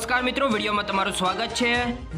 નમસ્કાર મિત્રો, વિડીયોમાં તમારું સ્વાગત છે.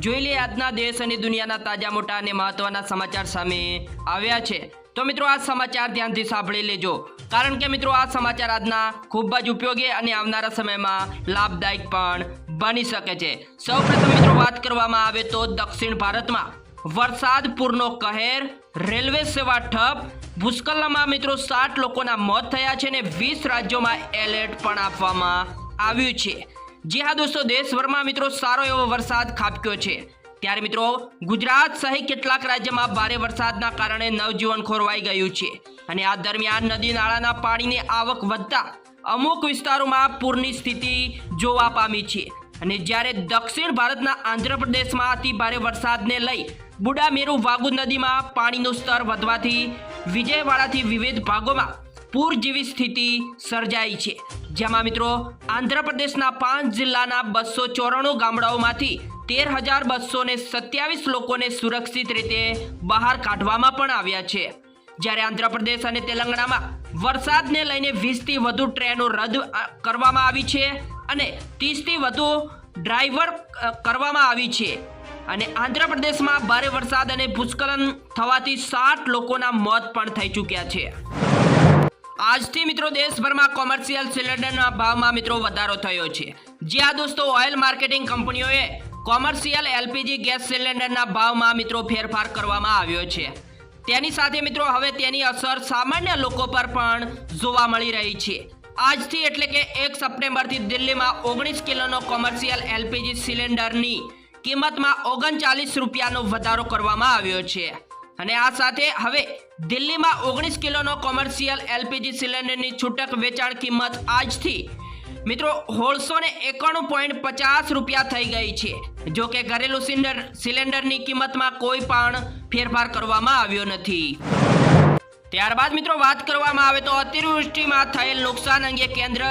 જોઈ લઈએ આજના દેશ અને દુનિયાના તાજા મોટા અને મહત્વના સમાચાર સામે આવ્યા છે. તો મિત્રો, આ સમાચાર ધ્યાનથી સાંભળી લેજો. કારણ કે મિત્રો, આ સમાચાર આજના ખૂબ જ ઉપયોગી અને આવનારા સમયમાં લાભદાયક પણ બની શકે છે. સૌપ્રથમ મિત્રો, વાત કરવામાં આવે તો દક્ષિણ ભારતમાં. વરસાદ પૂરનો કહેર, રેલવે સેવા ઠપ. ભૂસ્ખલનમાં મિત્રો, સાત લોકોના મોત થયા છે અને વીસ રાજ્યોમાં એલર્ટ પણ આપવામાં આવ્યું છે. જી હા દોસ્તો, દેશભરમાં મિત્રો સારો એવો વરસાદ ખાબક્યો છે. ત્યારે મિત્રો, ગુજરાત સહિત કેટલાક રાજ્યમાં ભારે વરસાદના કારણે નવજીવન ખોરવાઈ ગયું છે. અને આ દરમિયાન નદી નાળાના પાણીની આવક વધતા અમુક વિસ્તારોમાં પૂરની સ્થિતિ જોવા પામી છે. અને જ્યારે દક્ષિણ ભારતના આંધ્રપ્રદેશમાં અતિ ભારે વરસાદને લઈ બુડામેરુ વાગુ નદીમાં પાણીનું સ્તર વધવાથી વિજયવાડાથી વિવિધ ભાગોમાં પૂર જેવી સ્થિતિ સર્જાઈ છે. જેમાં મિત્રો આંધ્રપ્રદેશના પાંચ જિલ્લાના બસો ચોરાણું ગામડાઓમાંથી તેર હજાર બસો ને સત્યાવીસ લોકોને સુરક્ષિત રીતે બહાર કાઢવામાં પણ આવ્યા છે. જ્યારે આંધ્રપ્રદેશ અને તેલંગાણામાં વરસાદને લઈને વીસથી વધુ ટ્રેનો રદ કરવામાં આવી છે અને ત્રીસથી વધુ ડ્રાઈવર કરવામાં આવી છે. અને આંધ્રપ્રદેશમાં ભારે વરસાદ અને ભૂસ્ખલન થવાથી સાત લોકોના મોત પણ થઈ ચૂક્યા છે. આજથી મિત્રો દેશભરમાં કોમર્શિયલ સિલિન્ડરના ભાવમાં મિત્રો વધારો થયો છે. જ્યાં દોસ્તો ઓઇલ માર્કેટિંગ કંપનીઓએ કોમર્શિયલ એલપીજી ગેસ સિલિન્ડરના ભાવમાં મિત્રો ફેરફાર કરવામાં આવ્યો છે. તેની સાથે મિત્રો હવે તેની અસર સામાન્ય લોકો પર પણ જોવા મળી રહી છે. આજથી એટલે કે એક સપ્ટેમ્બરથી દિલ્હીમાં ઓગણીસ કિલોનો કોમર્શિયલ એલપીજી સિલિન્ડરની કિંમતમાં ઓગણચાલીસ રૂપિયાનો વધારો કરવામાં આવ્યો છે. અને આ સાથે હવે દિલ્હીમાં ઓગણીસ કિલોનો કોમર્શિયલ એલપીજી સિલિન્ડરની છૂટક વેચાણ કિંમત આજથી મિત્રો હોળસો ને એકાણું પોઈન્ટ પચાસ રૂપિયા થઈ ગઈ છે. જો કે ઘરેલું સિલિન્ડર સિલિન્ડરની કિંમતમાં કોઈ પણ ફેરફાર કરવામાં આવ્યો નથી. ત્યારબાદ મિત્રો વાત કરવામાં આવે તો અતિવૃષ્ટિમાં થયેલ નુકસાન અંગે કેન્દ્ર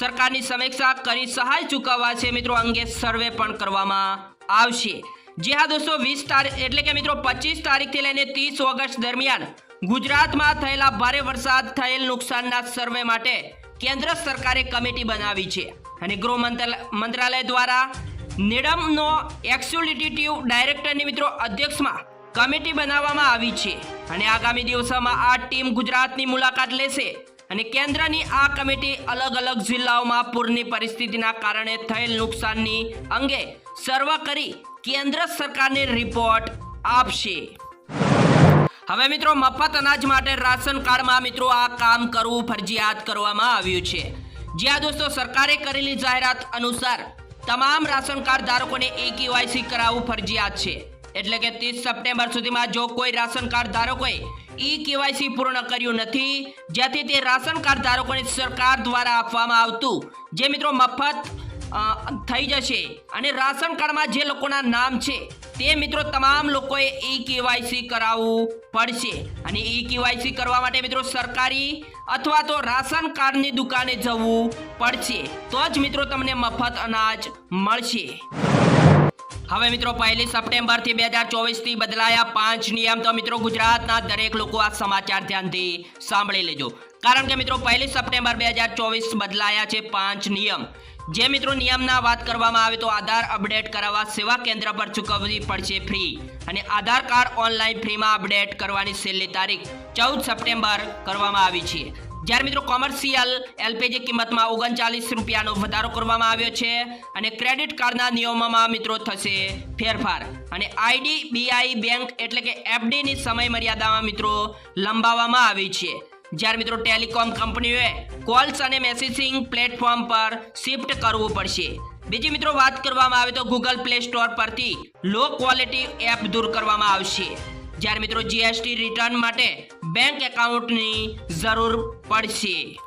સરકારની સમીક્ષા કરી સહાય ચૂકવવા છે મિત્રો અંગે સર્વે પણ કરવામાં આવશે. જી હા દોસ્તો, વીસ તારીખ, એટલે કે મિત્રો પચીસ તારીખથી લઈને ત્રીસ ઓગસ્ટ દરમિયાન ગુજરાતમાં થયેલા ભારે વરસાદ થયેલ નુકસાનના સર્વે માટે કેન્દ્ર સરકારે કમિટી બનાવી છે અને ગૃહ મંત્રાલય દ્વારા નિડમનો એક્ઝિક્યુટિવ ડાયરેક્ટરની મિત્રો અધ્યક્ષમાં કમિટી બનાવવામાં આવી છે. અને આગામી દિવસોમાં આ ટીમ ગુજરાતની મુલાકાત લેશે. અને કેન્દ્રની આ કમિટી અલગ અલગ જિલ્લાઓમાં પૂરની પરિસ્થિતિના કારણે થયેલ નુકસાનની અંગે સર્વ કરી કેન્દ્ર સરકારને રિપોર્ટ આપશે. હવે મિત્રો, મફત અનાજ માટે રાશન કાર્ડમાં મિત્રો આ કામ કરવું ફરજિયાત કરવામાં આવ્યું છે. જ્યાં દોસ્તો, સરકારે કરેલી જાહેરાત અનુસાર તમામ રાશન કાર્ડ ધારકોને એ કેવાયસી કરાવવું ફરજિયાત છે. એટલે કે ત્રીસ સપ્ટેમ્બર સુધીમાં જો કોઈ રાશન કાર્ડ ધારકોએ ઈ કેવાયસી પૂર્ણ કર્યું નથી, જેથી તે રાશન કાર્ડ ધારકોને સરકાર દ્વારા આપવામાં આવતું. જે મિત્રો મફત થઈ જશે અને રાશન કાર્ડમાં જે લોકોના નામ છે, તે મિત્રો તમામ લોકોએ ઈ કેવાયસી કરાવવું પડશે. અને ઈ કેવાયસી કરવા માટે મિત્રો સરકારી અથવા તો રાશન કાર્ડની દુકાને જવું પડશે. તો જ મિત્રો તમને મફત અનાજ મળશે. હવે મિત્રો પહેલી સપ્ટેમ્બરથી બે હજાર ચોવીસથી બદલાયા પાંચ નિયમ. તો મિત્રો ગુજરાતના દરેક લોકો આ સમાચાર ધ્યાનથી સાંભળી લેજો. કારણ કે મિત્રો પહેલી સપ્ટેમ્બર બે હજાર ચોવીસ બદલાયા છે પાંચ નિયમ. જે મિત્રો નિયમના વાત કરવામાં આવે તો આધાર અપડેટ કરાવવા સેવા કેન્દ્ર પર ચૂકવવી પડશે ફ્રી. અને આધાર કાર્ડ ઓનલાઈન ફ્રીમાં અપડેટ કરવાની છેલ્લી તારીખ ચૌદ સપ્ટેમ્બર કરવામાં આવી છે. જ્યારે મિત્રો કોમર્શિયલ એલપીજી કિંમતમાં ઓગણચાલીસ રૂપિયાનો વધારો કરવામાં આવ્યો છે અને ક્રેડિટ કાર્ડના નિયમોમાં મિત્રો થશે ફેરફાર. અને આઈડીબીઆઈ બેંક એટલે કે એફડીની સમય મર્યાદામાં મિત્રો લંબાવવામાં આવી છે. જ્યારે મિત્રો ટેલિકોમ કંપનીઓએ કોલ્સ અને મેસેજિંગ પ્લેટફોર્મ પર શિફ્ટ કરવું પડશે. બીજી મિત્રો વાત કરવામાં આવે તો ગૂગલ પ્લે સ્ટોર પરથી લો ક્વોલિટી એપ દૂર કરવામાં આવશે. જ્યારે મિત્રો જીએસટી રિટર્ન માટે બેંક એકાઉન્ટની જરૂર પડશે.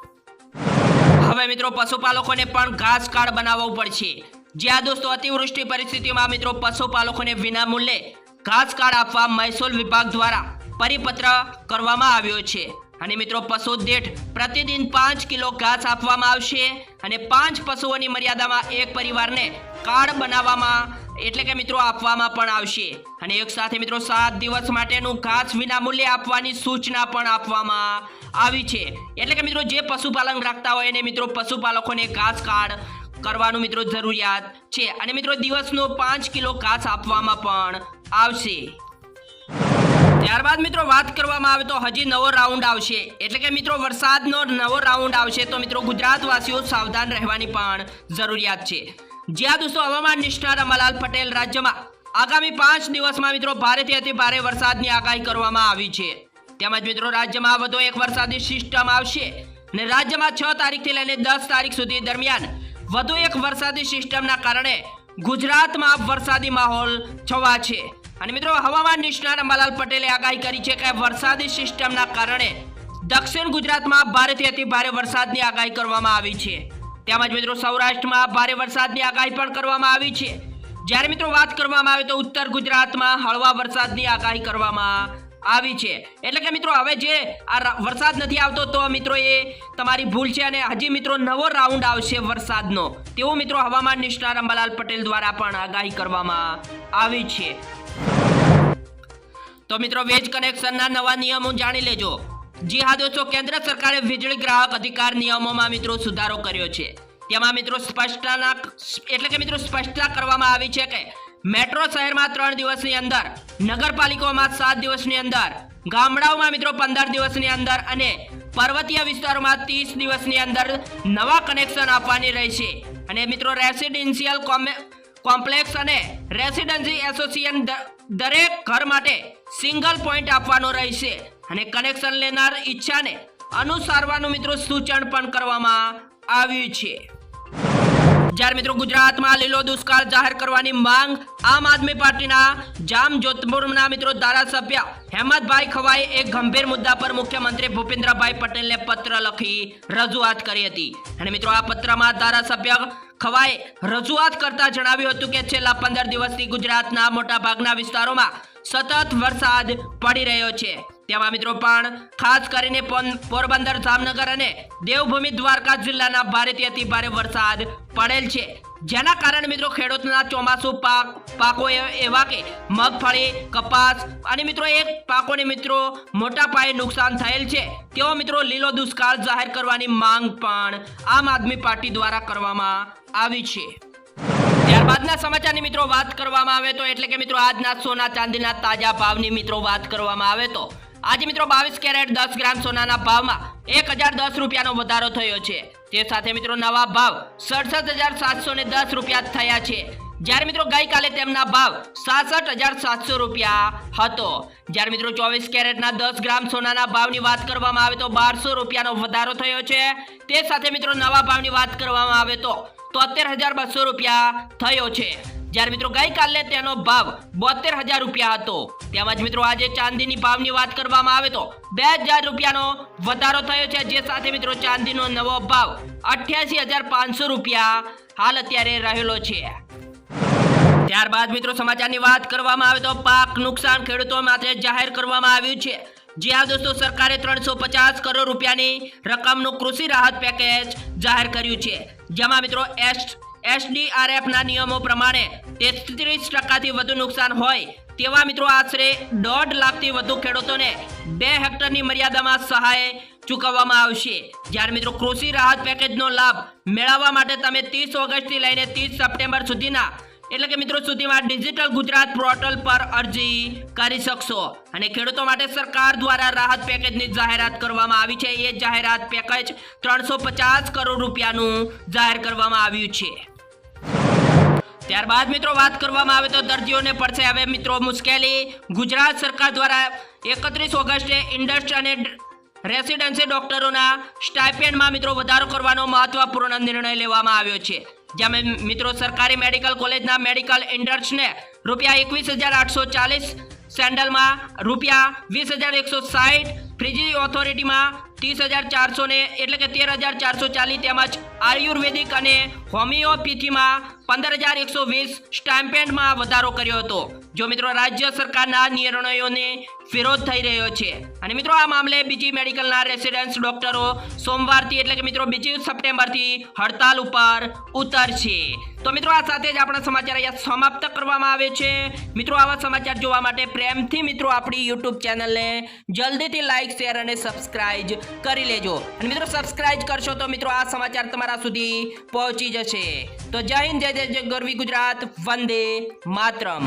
હવે મિત્રો, પશુપાલકોને પણ ઘાસ કાર્ડ બનાવવું પડશે. જ્યાં દોસ્તો, અતિવૃષ્ટિ પરિસ્થિતિમાં મિત્રો, પશુપાલકોને વિનામૂલ્યે ઘાસ કાર્ડ આપવા મહેસૂલ વિભાગ દ્વારા પરિપત્ર કરવામાં આવ્યો છે. અને મિત્રો, પશુ દીઠ પ્રતિદિન પાંચ કિલો ઘાસ આપવામાં આવશે અને પાંચ પશુઓની મર્યાદામાં એક પરિવારને કાર્ડ બનાવવામાં એટલે કે મિત્રો આપવામાં પણ આવશે. અને એક સાથે મિત્રો સાત દિવસ માટેનું ઘાસ વિનામૂલ્યે આપવાની સૂચના પણ આપવામાં આવી છે. એટલે કે મિત્રો જે પશુપાલન રાખતા હોય એને મિત્રો પશુપાલકોને ઘાસ કાર્ડ કરવાનું મિત્રો જરૂરિયાત છે. અને મિત્રો દિવસનો પાંચ કિલો ઘાસ આપવામાં પણ આવશે. ત્યારબાદ મિત્રો વાત કરવામાં આવે તો હજી નવો રાઉન્ડ આવશે. એટલે કે મિત્રો વરસાદનો નવો રાઉન્ડ આવશે તો મિત્રો ગુજરાતવાસીઓ સાવધાન રહેવાની પણ જરૂરિયાત છે. જ્યાં દોસ્તો હવામાન નિષ્ણાત અંબાલાલ પટેલ રાજ્યમાં આગામી પાંચ દિવસમાં મિત્રો ભારેથી અતિ ભારે વરસાદની આગાહી કરવામાં આવી છે. તેમજ મિત્રો રાજ્યમાં વધુ એક વરસાદી સિસ્ટમ આવશે અને રાજ્યમાં છ તારીખથી લઈને દસ તારીખ સુધી દરમિયાન વધુ એક વરસાદી સિસ્ટમના કારણે ગુજરાતમાં વરસાદી માહોલ છવા છે. અને મિત્રો હવામાન નિષ્ણાત અંબાલાલ પટેલે આગાહી કરી છે કે વરસાદી સિસ્ટમના કારણે દક્ષિણ ગુજરાતમાં ભારેથી અતિ ભારે વરસાદની આગાહી કરવામાં આવી છે. તેમજ મિત્રો સૌરાષ્ટ્રમાં ભારે વરસાદની આગાહી પણ કરવામાં આવી છે. જ્યારે મિત્રો વાત કરવામાં આવે તો ઉત્તર ગુજરાતમાં હળવા વરસાદની આગાહી કરવામાં આવી છે. એટલે કે મિત્રો હવે જે આ વરસાદ નથી આવતો તો મિત્રો એ તમારી ભૂલ છે અને હજી મિત્રો નવો રાઉન્ડ આવશે વરસાદનો. તેવું મિત્રો હવામાન નિષ્ણાત અંબાલાલ પટેલ દ્વારા પણ આગાહી કરવામાં આવી છે. તો મિત્રો વેજ કનેક્શનના નવા નિયમો જાણી લેજો. જી હા દોસ્તો કેન્દ્ર સરકારે વીજળી ગ્રાહક અધિકાર નિયમોમાં મિત્રો સુધારો કર્યો છે. તેમાં મિત્રો સ્પષ્ટતા એટલે કે મિત્રો સ્પષ્ટતા કરવામાં આવી છે કે મેટ્રો શહેરમાં ત્રણ દિવસની અંદર, નગરપાલિકાઓમાં સાત દિવસની અંદર, ગામડાઓમાં મિત્રો પંદર દિવસની અંદર અને પર્વતીય વિસ્તારોમાં ત્રીસ દિવસની અંદર નવા કનેક્શન આપવાની રહેશે. અને મિત્રો રેસિડેન્શિયલ કોમ્પ્લેક્સ અને રેસિડેન્સી એસોસિએશન દરેક ઘર માટે સિંગલ પોઈન્ટ આપવાનો રહેશે. અને કનેક્શન લેનાર ઈચ્છાને અનુસારવાનું મિત્રો સૂચન પણ કરવામાં આવ્યું છે. જ્યારે મિત્રો ગુજરાતમાં લીલો દુષ્કાળ જાહેર કરવાની માંગ આમ આદમી પાર્ટીના જામ જોધપુરના મિત્રો ધારાસભ્ય હેમંતભાઈ ખવાએ એક ગંભીર મુદ્દા પર મુખ્યમંત્રી ભૂપેન્દ્રભાઈ પટેલને પત્ર લખી રજૂઆત કરી હતી. અને મિત્રો આ પત્રમાં ધારાસભ્ય ખવાએ રજૂઆત કરતા જણાવ્યું હતું કે છેલ્લા પંદર દિવસથી ગુજરાતના મોટાભાગના વિસ્તારોમાં સતત વરસાદ પડી રહ્યો છે. તેમાં મિત્રો પણ ખાસ કરીને પોરબંદર, જામનગર અને દેવભૂમિ દ્વારકા જિલ્લાના ભારેથી ભારે વરસાદ પડેલ છે. જેના કારણે મિત્રો ખેડૂતના ચોમાસુ પાક પાકો એવા કે મગફળી, કપાસ અને મિત્રો એક પાકોને મિત્રો મોટા પાયે નુકસાન થયેલ છે. તેઓ મિત્રો લીલો દુષ્કાળ જાહેર કરવાની માંગ પણ આમ આદમી પાર્ટી દ્વારા કરવામાં આવી છે. ત્યારબાદના સમાચારની મિત્રો વાત કરવામાં આવે તો એટલે કે મિત્રો આજના સોના ચાંદીના તાજા ભાવની મિત્રો વાત કરવામાં આવે તો આજે મિત્રો બાવીસ કેરેટ દસ ગ્રામ સોનાના ભાવમાં એક હજાર દસ રૂપિયાનો વધારો થયો છે. તે સાથે મિત્રો નવા ભાવ સડસઠ હજાર સાતસો દસ રૂપિયા થયા છે. જ્યારે મિત્રો ગઈકાલે તેમના ભાવ સાસઠ હજાર સાતસો રૂપિયા હતો. જ્યારે મિત્રો ચોવીસ કેરેટના દસ ગ્રામ સોનાના ભાવની વાત કરવામાં આવે તો બારસો રૂપિયાનો વધારો થયો છે. તે સાથે મિત્રો નવા ભાવની વાત કરવામાં આવે તો તોતેર હજાર બસો રૂપિયા થયો છે. જ્યારે મિત્રો ગઈકાલે તેનો ભાવ બોતેર હજાર રૂપિયા હતો. તેમજ મિત્રો આજે ચાંદીની ભાવની વાત કરવામાં આવે તો બે હજાર રૂપિયાનો વધારો થયો છે. જે સાથે મિત્રો ચાંદીનો નવો ભાવ અઠ્યાસી હજાર પાંચસો રૂપિયા હાલ અત્યારે રહેલો છે. ત્યારબાદ મિત્રો સમાચારની વાત કરવામાં આવે તો પાક નુકસાન ખેડૂતો માટે જાહેર કરવામાં આવ્યું છે. જ્યાં દોસ્તો, સરકારે ત્રણસો પચાસ કરોડ રૂપિયાની રકમનું કૃષિ રાહત પેકેજ જાહેર કર્યું છે. જેમાં મિત્રો, એસ એસડીઆરએફના નિયમો પ્રમાણે તેત્રીસ ટકાથી વધુ નુકસાન હોય તેવા મિત્રો આશરે દોઢ લાખથી વધુ ખેડૂતોને બે હેક્ટરની મર્યાદામાં સહાય ચૂકવવામાં આવશે. જ્યારે મિત્રો, કૃષિ રાહત પેકેજનો લાભ મેળવવા માટે તમે ત્રીસ ઓગસ્ટથી લઈને ત્રીસ સપ્ટેમ્બર સુધીના એટલે કે મિત્રો સુધીમાં ડિજિટલ ગુજરાત પોર્ટલ પર અરજી કરી શકશો. અને ખેડૂતો માટે સરકાર દ્વારા રાહત પેકેજની જાહેરાત કરવામાં આવી છે. એ જાહેરાત પેકેજ ત્રણસો પચાસ કરોડ રૂપિયાનું જાહેર કરવામાં આવ્યું છે. ત્યારબાદ મિત્રો વાત કરવામાં આવે તો દર્દીઓને પડશે. હવે મિત્રો મુશ્કેલી. ગુજરાત સરકાર દ્વારા એકત્રીસ ઓગસ્ટે ઇન્ડસ્ટ્રી અને રેસિડેન્સી ડોક્ટરોના સ્ટાઇપેન્ડમાં મિત્રો વધારો કરવાનો મહત્વપૂર્ણ નિર્ણય લેવામાં આવ્યો છે. જેમાં મિત્રો સરકારી મેડિકલ કોલેજના મેડિકલ ઇન્ડર્સને રૂપિયા એકવીસ હજાર આઠસો ચાલીસ, સેન્ડલમાં રૂપિયા વીસ હજાર એકસો સાઠ, ફ્રીજી ઓથોરિટીમાં ત્રીસ હજાર ચારસો ને એટલે કે તેર હજાર ચારસો ચાલીસ તેમજ આયુર્વેદિક અને હોમિયોપેથીમાં પંદર હજાર એકસો વીસ સ્ટાઇપેન્ડમાં વધારો કર્યો હતો. જો મિત્રો, રાજ્ય સરકારના નિર્ણયોને વિરોધ થઈ રહ્યો છે. અને મિત્રો, આ મામલે બીજી મેડિકલના રેસિડેન્સ ડોક્ટરો સોમવારથી એટલે કે મિત્રો બીજી સપ્ટેમ્બરથી હડતાલ ઉપર ઉતરશે. તો મિત્રો, આ સાથે જ આપણા સમાચાર અહીંયા સમાપ્ત કરવામાં આવે છે. મિત્રો, આવા સમાચાર જોવા માટે પ્રેમથી મિત્રો આપણી યુટ્યુબ ચેનલને જલ્દીથી લાઈક, શેર અને સબસ્ક્રાઇબ કરી લેજો. અને મિત્રો, સબસ્ક્રાઇબ કરશો તો મિત્રો, આ સમાચાર તમારા સુધી પહોંચી જશે. તો જય હિન્દ, જય જય જય ગરવી ગુજરાત વંદે માતરમ.